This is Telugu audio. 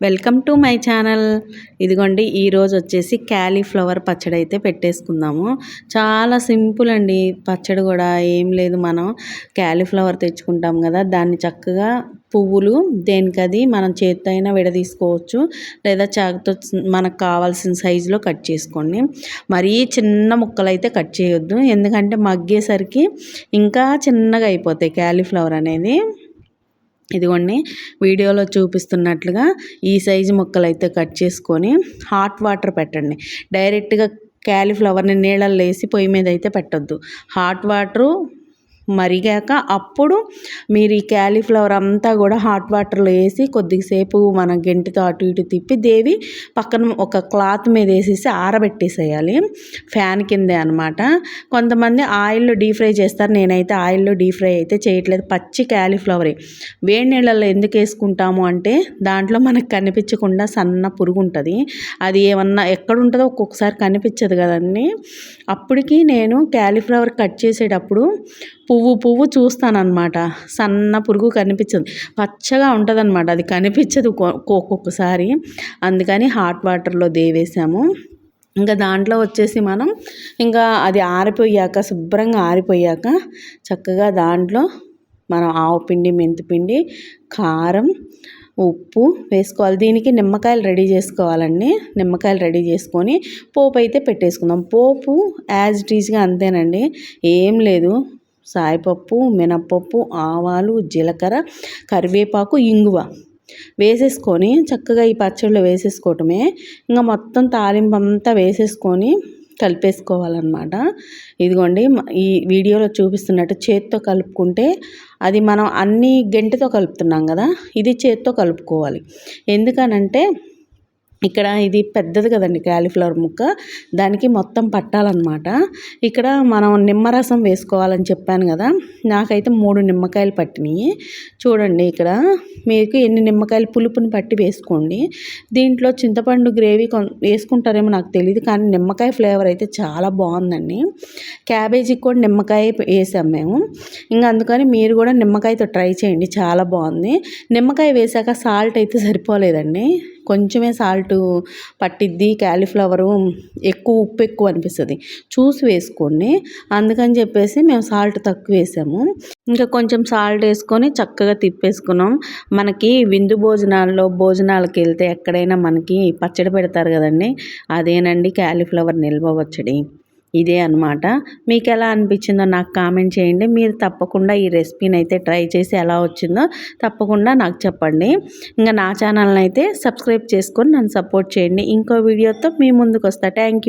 Welcome to my channel. ఇదిగోండి ఈరోజు వచ్చేసి క్యాలీఫ్లవర్ పచ్చడి అయితే పెట్టేసుకుందాము. చాలా సింపుల్ అండి పచ్చడి కూడా ఏం లేదు మనం. క్యాలీఫ్లవర్ తెచ్చుకుంటాం కదా దాన్ని చక్కగా పువ్వులు దేనికది మనం చేతితో అయినా విడదీసుకోవచ్చు లేదా చాకుతో మనకు కావాల్సిన సైజులో కట్ చేసుకోండి. మరీ చిన్న ముక్కలు అయితే కట్ చేయొద్దు ఎందుకంటే మగ్గేసరికి ఇంకా చిన్నగా అయిపోతాయి క్యాలీఫ్లవర్ అనేది. ఇదిగోండి వీడియోలో చూపిస్తున్నట్లుగా ఈ సైజు ముక్కలు అయితే కట్ చేసుకొని హాట్ వాటర్ పెట్టండి. డైరెక్ట్గా క్యాలీఫ్లవర్ని నీళ్ళల్లో వేసి పొయ్యి మీద అయితే పెట్టద్దు. హాట్ వాటరు మరిగాక అప్పుడు మీరు ఈ క్యాలీఫ్లవర్ అంతా కూడా హాట్ వాటర్లో వేసి కొద్దిసేపు మన గెంటితో అటు ఇటు తిప్పి దేవి పక్కన ఒక క్లాత్ మీద వేసేసి ఆరబెట్టేసేయాలి. ఫ్యాన్ కిందే అనమాట కొంతమంది ఆయిల్లో డీ ఫ్రై చేస్తారు. నేనైతే ఆయిల్లో డీ ఫ్రై అయితే చేయట్లేదు. పచ్చి క్యాలీఫ్లవరే. వేడి నీళ్ళల్లో ఎందుకు వేసుకుంటాము అంటే దాంట్లో మనకు కనిపించకుండా సన్న పురుగు ఉంటుంది అది ఏమన్నా ఎక్కడ ఉంటుందో ఒక్కొక్కసారి కనిపించదు కదండి. అప్పటికి నేను క్యాలీఫ్లవర్ కట్ చేసేటప్పుడు పువ్వు పువ్వు చూస్తానన్నమాట. సన్న పురుగు కనిపించదు. పచ్చగా ఉంటుందన్నమాట. అది కనిపించదు ఒక్కొక్కసారి. అందుకని హాట్ వాటర్లో దేవేసాము ఇంకా దాంట్లో వచ్చేసి మనం ఇంకా అది ఆరిపోయాక శుభ్రంగా ఆరిపోయాక చక్కగా దాంట్లో మనం ఆవు పిండి మెంతిపిండి కారం ఉప్పు వేసుకోవాలి. దీనికి నిమ్మకాయలు రెడీ చేసుకోవాలండి. నిమ్మకాయలు రెడీ చేసుకొని పోపు అయితే పెట్టేసుకుందాం. పోపు యాజ్ ఇట్ ఈజ్గా అంతేనండి. ఏం లేదు. సాయిపప్పు మినప్పప్పు ఆవాలు జీలకర్ర కరివేపాకు ఇంగువ వేసేసుకొని చక్కగా ఈ పచ్చళ్ళు వేసేసుకోవటమే. ఇంకా మొత్తం తాలింపు అంతా వేసేసుకొని కలిపేసుకోవాలన్నమాట. ఇదిగోండి ఈ వీడియోలో చూపిస్తున్నట్టు చేత్తో కలుపుకుంటే అది మనం అన్ని గంటతో కలుపుతున్నాం కదా ఇది చేత్తో కలుపుకోవాలి. ఎందుకనంటే ఇక్కడ ఇది పెద్దది కదండి క్యాలీఫ్లవర్ ముక్క. దానికి మొత్తం పట్టాలన్నమాట. ఇక్కడ మనం నిమ్మరసం వేసుకోవాలని చెప్పాను కదా. నాకైతే మూడు నిమ్మకాయలు పట్టినాయి. చూడండి ఇక్కడ మీకు ఎన్ని నిమ్మకాయలు పులుపుని పట్టి వేసుకోండి. దీంట్లో చింతపండు గ్రేవీ వేసుకుంటారేమో నాకు తెలియదు కానీ నిమ్మకాయ ఫ్లేవర్ అయితే చాలా బాగుందండి. క్యాబేజీకి కూడా నిమ్మకాయ వేసాం మేము. ఇంకా అందుకని మీరు కూడా నిమ్మకాయతో ట్రై చేయండి చాలా బాగుంది. నిమ్మకాయ వేసాక సాల్ట్ అయితే సరిపోలేదండి. కొంచెమే సాల్ట్ పట్టిద్ది క్యాలీఫ్లవరు ఎక్కువ ఉప్పు ఎక్కువ అనిపిస్తుంది. చూసి వేసుకోండి. అందుకని చెప్పేసి మేము సాల్ట్ తక్కువ వేసాము. ఇంకా కొంచెం సాల్ట్ వేసుకొని చక్కగా తిప్పేసుకున్నాం. మనకి విందు భోజనాల్లో భోజనాలకు వెళ్తే ఎక్కడైనా మనకి పచ్చడి పెడతారు కదండి. అదేనండి క్యాలీఫ్లవర్ నిల్వ వచ్చడి ఇదే అనమాట మీకు ఎలా అనిపించిందో నాకు కామెంట్ చేయండి. మీరు తప్పకుండా ఈ రెసిపీని అయితే ట్రై చేసి ఎలా వచ్చిందో తప్పకుండా నాకు చెప్పండి. ఇంకా నా ఛానల్ని అయితే సబ్స్క్రైబ్ చేసుకొని నన్ను సపోర్ట్ చేయండి. ఇంకో వీడియోతో మీ ముందుకు వస్తా థ్యాంక్